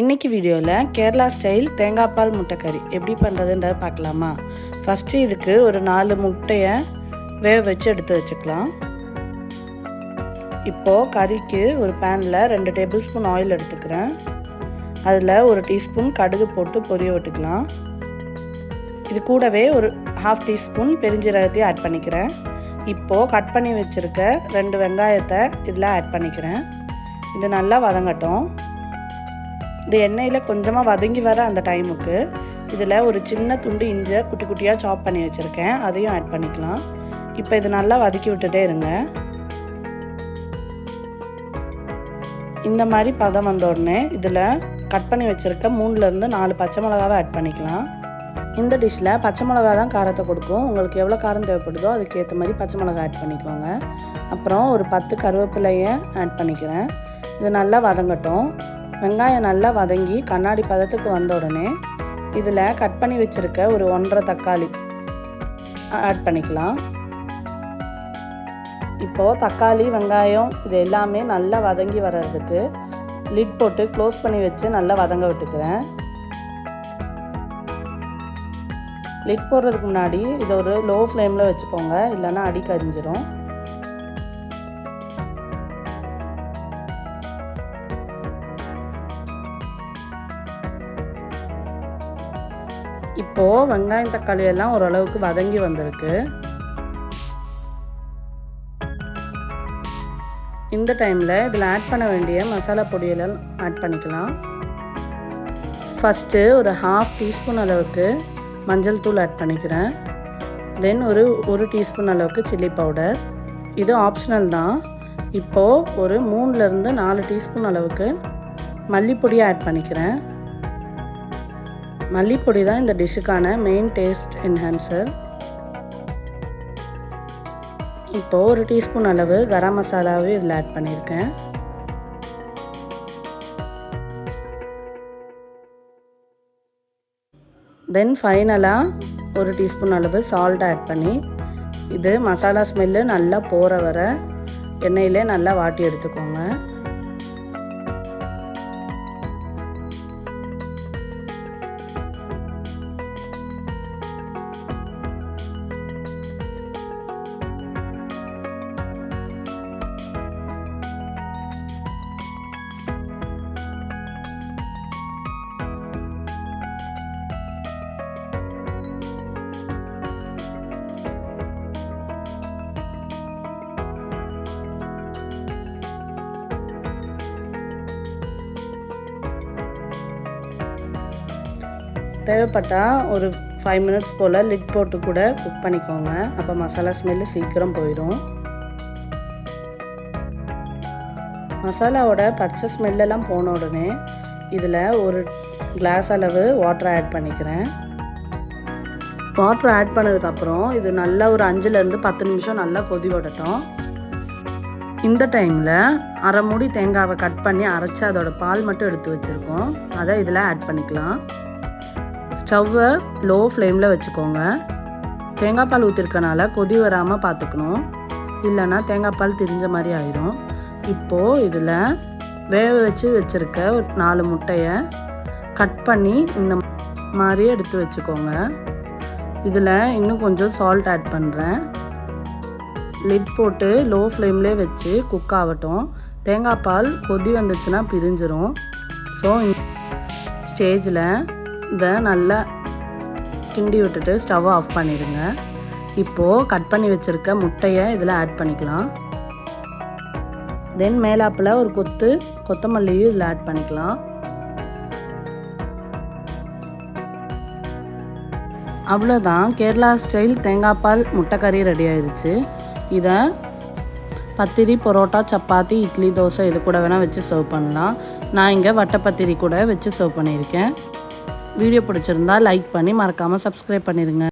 இன்றைக்கி வீடியோவில் கேரளா ஸ்டைல் தேங்காய் பால் முட்டைக்கறி எப்படி பண்ணுறதுன்றத பார்க்கலாமா? ஃபஸ்ட்டு இதுக்கு ஒரு நாலு முட்டையை வேக வச்சு எடுத்து வச்சுக்கலாம். இப்போது கறிக்கு ஒரு பேனில் ரெண்டு டேபிள் ஸ்பூன் ஆயில் எடுத்துக்கிறேன். அதில் ஒரு டீஸ்பூன் கடுகு போட்டு பொரிய விட்டுக்கலாம். இது கூடவே ஒரு ஹாஃப் டீஸ்பூன் பெருஞ்சீரகத்தையும் ஆட் பண்ணிக்கிறேன். இப்போது கட் பண்ணி வச்சுருக்க ரெண்டு வெங்காயத்தை இதில் ஆட் பண்ணிக்கிறேன். இது நல்லா வதங்கட்டும். இது எண்ணெயில் கொஞ்சமாக வதங்கி வர அந்த டைமுக்கு இதில் ஒரு சின்ன துண்டு இஞ்சை குட்டி குட்டியாக சாப் பண்ணி வச்சுருக்கேன். அதையும் ஆட் பண்ணிக்கலாம். இப்போ இது நல்லா வதக்கி விட்டுட்டே இருங்க. இந்த மாதிரி பதம் வந்த உடனே இதில் கட் பண்ணி வச்சுருக்க மூணுலேருந்து நாலு பச்சை மிளகாவை ஆட் பண்ணிக்கலாம். இந்த டிஷ்ஷில் பச்சை மிளகா தான் காரத்தை கொடுக்கும். உங்களுக்கு எவ்வளோ காரம் தேவைப்படுதோ அதுக்கேற்ற மாதிரி பச்சை மிளகா ஆட் பண்ணிக்கோங்க. அப்புறம் ஒரு பத்து கருவேப்பிலையை ஆட் பண்ணிக்கிறேன். இது நல்லா வதங்கட்டும். வெங்காயம் நல்லா வதங்கி கண்ணாடி பதத்துக்கு வந்த உடனே இதில் கட் பண்ணி வச்சுருக்க ஒரு ஒன்றரை தக்காளி ஆட் பண்ணிக்கலாம். இப்போது தக்காளி வெங்காயம் இது எல்லாமே நல்லா வதங்கி வர்றதுக்கு லிட் போட்டு க்ளோஸ் பண்ணி வச்சு நல்லா வதங்க விட்டுக்கிறேன். லிட் போடுறதுக்கு முன்னாடி இதை ஒரு லோ ஃப்ளேமில் வச்சுக்கோங்க இல்லைன்னா அடி கரிஞ்சிரும் இப்போது வெங்காயம் தக்காளி எல்லாம் ஓரளவுக்கு வதங்கி வந்திருக்கு. இந்த டைமில் இதில் ஆட் பண்ண வேண்டிய மசாலா பொடியெல்லாம் ஆட் பண்ணிக்கலாம். ஃபஸ்ட்டு ஒரு ஹாஃப் டீஸ்பூன் அளவுக்கு மஞ்சள் தூள் ஆட் பண்ணிக்கிறேன். தென் ஒரு ஒரு டீஸ்பூன் அளவுக்கு சில்லி பவுடர் இது ஆப்ஷனல் தான். இப்போது ஒரு மூணுலேருந்து நாலு டீஸ்பூன் அளவுக்கு மல்லிப்பொடியை ஆட் பண்ணிக்கிறேன். மல்லிப்பொடி தான் இந்த டிஷ்ஷுக்கான மெயின் டேஸ்ட் என்ஹான்சர் இப்போது ஒரு டீஸ்பூன் அளவு கரம் மசாலாவும் இதில் ஆட் பண்ணியிருக்கேன். தென் ஃபைனலாக ஒரு டீஸ்பூன் அளவு சால்ட் ஆட் பண்ணி இது மசாலா ஸ்மெல்லு நல்லா போகிற வர எண்ணெயிலே நல்லா வாட்டி எடுத்துக்கோங்க. தேவைப்பட்டால் ஒரு ஃபைவ் மினிட்ஸ் போல் லிட் போட்டு கூட குக் பண்ணிக்கோங்க. அப்போ மசாலா ஸ்மெல்லு சீக்கிரம் போயிடும் மசாலாவோட பச்சை ஸ்மெல்லெல்லாம் போன உடனே இதில் ஒரு கிளாஸ் அளவு வாட்டர் ஆட் பண்ணிக்கிறேன். வாட்டர் ஆட் பண்ணதுக்கப்புறம் இது நல்லா ஒரு அஞ்சுலேருந்து பத்து நிமிஷம் நல்லா கொதி விடட்டும். இந்த டைமில் அரை மூடி தேங்காவை கட் பண்ணி அரைச்சி அதோட பால் மட்டும் எடுத்து வச்சுருக்கோம். அதை இதில் ஆட் பண்ணிக்கலாம். ஸ்டவ்வை லோ ஃப்ளேமில் வச்சுக்கோங்க. தேங்காய் பால் ஊற்றிருக்கனால கொதி வராமல் பார்த்துக்கணும். இல்லைன்னா தேங்காய் பால் திரிஞ்ச மாதிரி ஆயிரும். இப்போது இதில் வேக வச்சு வச்சுருக்க ஒரு நாலு முட்டையை கட் பண்ணி இந்த மாதிரி எடுத்து வச்சுக்கோங்க. இதில் இன்னும் கொஞ்சம் சால்ட் ஆட் பண்ணுறேன் லிட் போட்டு லோ ஃப்ளேம்லே வச்சு குக் ஆகட்டும். தேங்காய் பால் கொதி வந்துச்சுன்னா பிரிஞ்சிரும். ஸோ ஸ்டேஜில் இதை நல்லா கிண்டி விட்டுட்டு ஸ்டவ்வை ஆஃப் பண்ணிடுங்க. இப்போது கட் பண்ணி வச்சுருக்க முட்டையை இதில் ஆட் பண்ணிக்கலாம். தென் மேலாப்பில் ஒரு கொத்து கொத்தமல்லியும் இதில் ஆட் பண்ணிக்கலாம். அவ்வளோதான். கேரளா ஸ்டைல் தேங்காய் பால் முட்டைக்கறி ரெடி ஆயிடுச்சு. இதை பத்திரி பரோட்டா சப்பாத்தி இட்லி தோசை இது கூட வேணால் வச்சு சர்வ் பண்ணலாம். நான் இங்கே வட்டப்பத்திரி கூட வச்சு சர்வ் பண்ணியிருக்கேன். வீடியோ பிடிச்சிருந்தா லைக் பண்ணி மறக்காமல் சப்ஸ்கிரைப் பண்ணிடுங்க